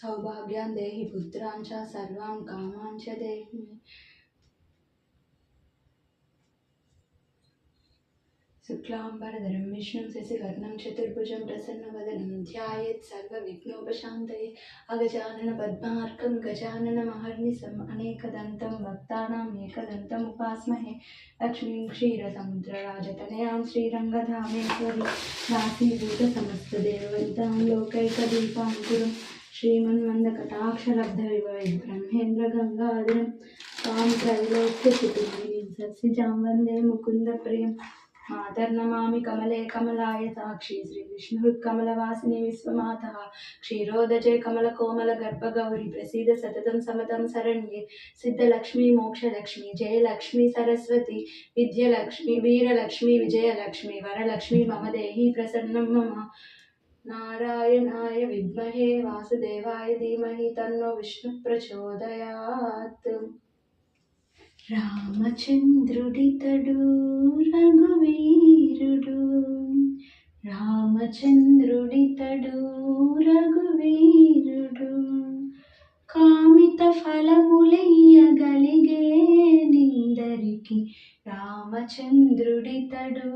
सौभाग्यान् देहि पुत्रान् च सर्वान् कामान् च देहि शुक्लाम्बरधरं विष्णुं शशिवर्णं चतुर्भुजं प्रसन्नवदनं ध्यायेत् सर्वविघ्नोपशान्तये। अगजाननपद्मार्कं गजाननमहर्निशम् अनेकदन्तं भक्तानाम् एकदन्तम् उपास्महे। लक्ष्मीं क्षीरसमुद्रराजतनयां श्रीरङ्गधामेश्वरी। दासीभूतसमस्तदेववनितां लोकैकदीपाङ्कुरं श्रीमन्मन्दकटाक्षलब्धविभवै ब्रह्मेन्द्रगङ्गाधरं त्वां त्रैलोक्यकुटुम्बिनीं सस्यजां वंदे मुकुन्दप्रियम् मातर्नमामि कमले कमलाय साक्षी श्रीविष्णुहृत्कमलवासिनि विश्वमातः क्षीरोदजे कमलकोमलगर्भगौरि प्रसीद सततं समतं शरण्ये सिद्धलक्ष्मी मोक्षलक्ष्मी जयलक्ष्मी सरस्वती विद्यलक्ष्मी वीरलक्ष्मी विजयलक्ष्मी वरलक्ष्मी मम देहि प्रसन्नं मम नारायणाय विद्महे वासुदेवाय धीमहि तन्नो विष्णुः प्रचोदयात् రామచంద్రుడితడు రఘువీరుడు కామిత ఫలములయ్యగలిగే నిందరికి రామచంద్రుడితడు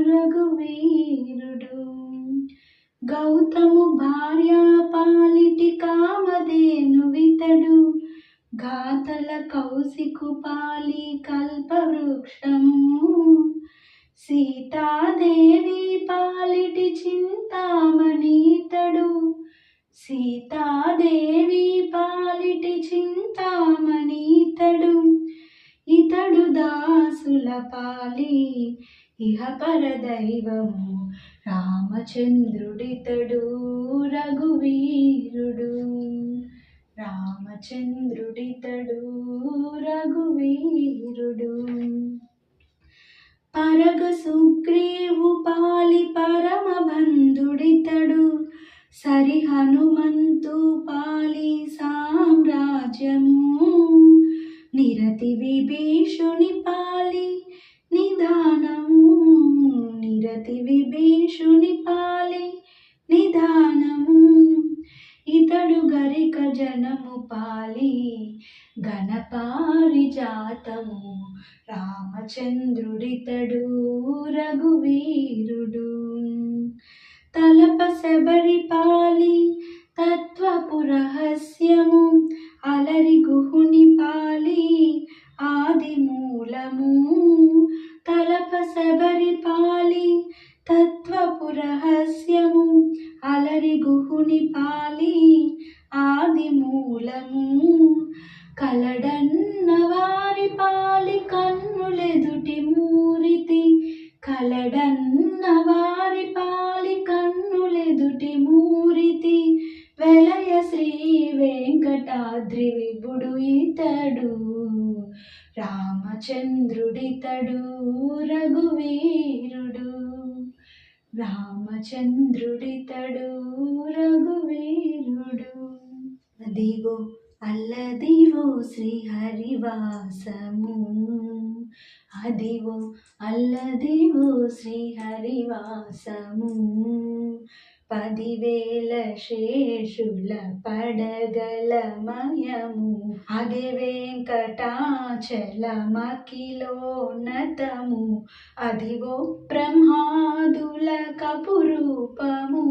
రఘువీరుడు. గౌతము భార్య పాలిటి కామధేనువితడు ఘాతల కౌశికు పాలి కల్పవృక్షము. సీతాదేవి పాలిటి చింతామణితడు సీతాదేవి పాలిటి చింతామణితడు ఇతడు దాసుల పాలి ఇహ పరదైవము రామచంద్రుడితడు రఘువీరుడు. రామచంద్రుడితడు రఘువీరుడు. పరగ సుగ్రీవు పాలి పరమ బంధుడితడు సరి హనుమంతు పాలి సామ్రాజ్యము. నిరతి విభీషుని పాలి నిదానము. నిరతి విభీషుని ఇతడు రఘువీరుడు. తలప శబరి పాలి తత్వపు రహస్యము అలరి గుహుని పాలి ఆది మూలము. తలప శబరి పాలి తత్వపు రహస్యము అలరి గుహుని పాలి ఆది మూలము. కలడన్న వారి పాలి కన్నులెదుటి మూ కలడన్న వారి పాలి కన్నులెదుటి మూరితి వెలయ శ్రీ వెంకటాద్రి విభుడు ఇతడు. రామచంద్రుడితడు రఘువీరుడు. రామచంద్రుడితడు రఘువీరుడు. అదివో అల్లదివో శ్రీహరివాసము. అదివో అల్లదివో శ్రీహరివాసము. పదివేల శేషుల పడగలమయము అదే వెంకటాచలమకిలోన్నతము అదివో బ్రహ్మాదుల కపురూపము.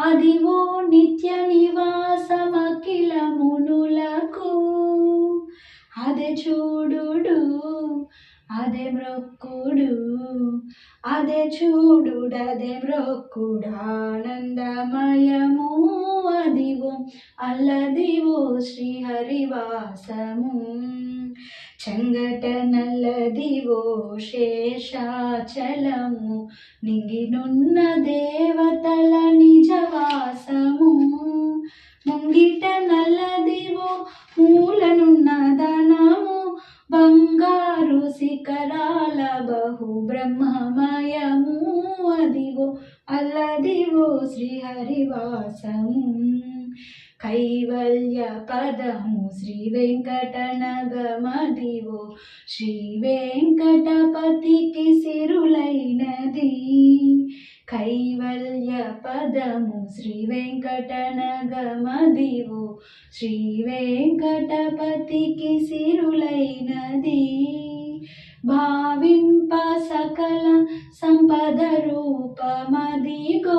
అదివో నిత్య నివాసమకిల మునులకు అదే చూడు అదే మ్రొక్కుడు అదే చూడుడదే మ్రొక్కుడు ఆనందమయము. అదివో అల్లదివో శ్రీహరివాసము. చంగట నల్లదివో శేషాచలము. నింగినున్న దేవతల నిజవాసము. ముంగిట నల్లదివో మూలనున్న దానము బహు బ్రహ్మమయము అదివో అల్లదివో శ్రీహరివాసము. కైవల్య పదము శ్రీ వెంకటనగమదివో శ్రీ వెంకటపతికి సిరులైనది. కైవల్య పదము శ్రీ వెంకటనగమదివో శ్రీ వెంకటపతికి సిరులైనది. భావింప సకల సంపద రూపమదిగో.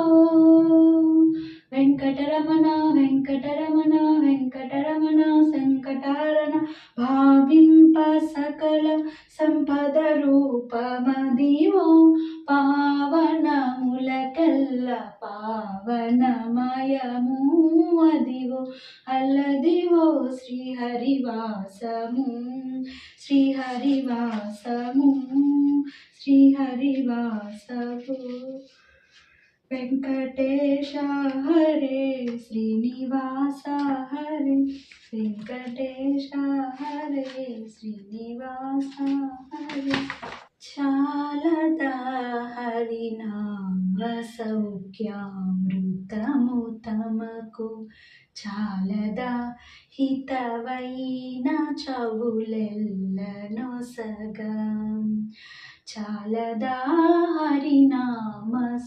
వెంకటరమణ వెంకటరమణ వెంకటరమణ సంకటారణ భావింప సకల సంపద రూపమదివో పావనములకెల్ల పావనమయము అదివో అల్లది శ్రీహరివాసము శ్రీహరివాసము శ్రీహరివాసము వెంకటేశ హరే శ్రీనివాస హరే వెంకటేశ హరే శ్రీనివాస హరే చాలదా హరినామ సౌఖ్యామృతము తమకు చాలదా హితవైన చవులెల్లను సగం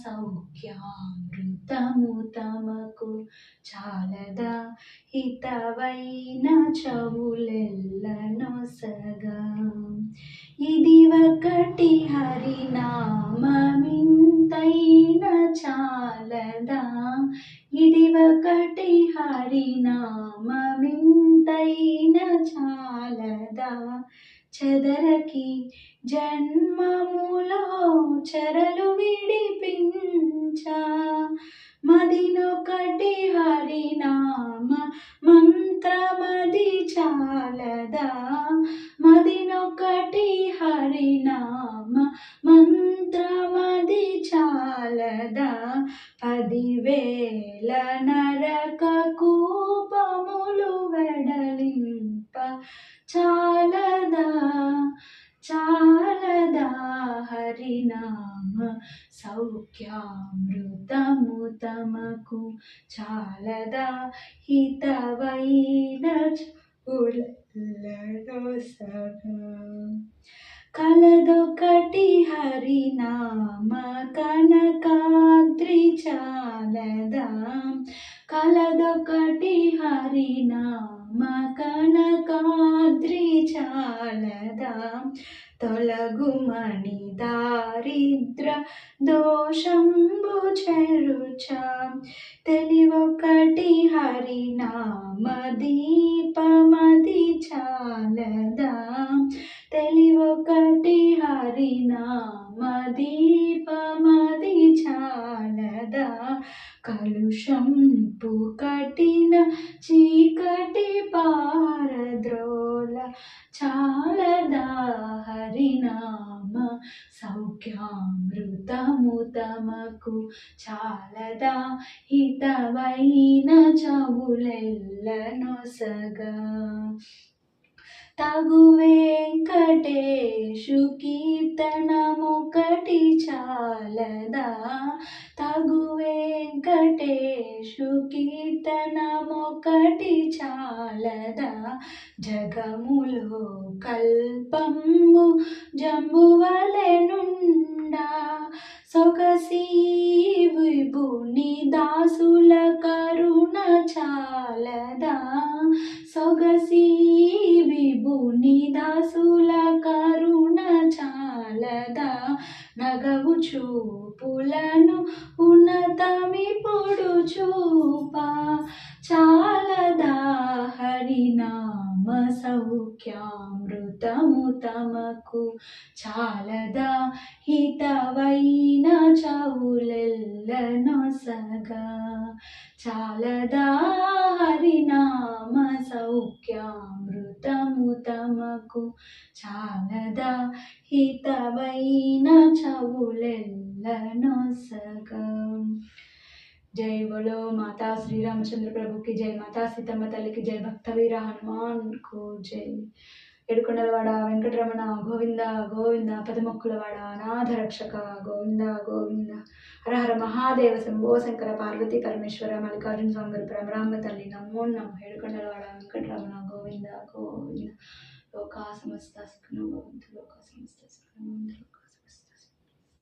సౌఖ్యామృతము తమకు చాలదా హితవైన చవులెల్లను సగం ఇది ఒకటి హరినామమింతైన చాలదా ఇది ఒకటి హరినామమింతైన చాలదా చెదరకి జన్మములో చరలు విడిపించ. మదినొకటి హరినామ మంత్రమది చాలదా. మదినొకటి హరినామ మంత్రమది చాలదా. పదివేల నరక కూపములు వెడలింప చాలదా. నామ సౌఖ్యామృతము తమకు చాలదా హితవైన ఉల్లలో సగం కలదొకటి హరినామ కనకాద్రి చాలదా కలదొకటి హరినామ కనకాద్రి చాలదా. తొలగుమణి దారిద్ర దోషంబు చెరుచా తెలివొకటి హరినామ దీపమది చాలదా. తెలివొకటి హరినామ దీపమది చాలదా. కలుషంపు కఠిన చీకటి పారద్రోల చాలదా హరినామ సౌఖ్యామృతము తమకు చాలదా హితవైన చవులెల్లనొసగా తగు వెంకటేశు కీర్తనముకటి చాలదా? తగు వెంకటేశు కీర్తనమొకటి చాలదా. జగములో కల్పము జంబువలెనుండా సొగసీ విభుని దాసుల ఉన్నతమిపుడు చూపా చాలదా హరినామ సౌఖ్యామృతము తమకు చాలదా హితవైన చవులెల్లను సగా చాలదా హరినామ సౌఖ్యామృతము తమకు చాలదా హితవైన చవులెల్లను సగా జై బోలో మాతా శ్రీరామచంద్ర ప్రభుకి జై మాతా సీతమ్మ తల్లికి జై భక్తవీర హనుమాన్కు జై. ఏడుకొండలవాడ వెంకటరమణ గోవింద గోవింద పదమొక్కులవాడ అనాథ రక్షక గోవింద గోవింద హరహర మహాదేవ శంభో శంకర పార్వతీ పరమేశ్వర మల్లికార్జున స్వామి పరమరామ తల్లి నమో నమ. ఏడుకొండలవాడ వెంకటరమణ గోవింద గోవింద. లోకా సమస్త సుఖను లోకా సమస్త సుఖను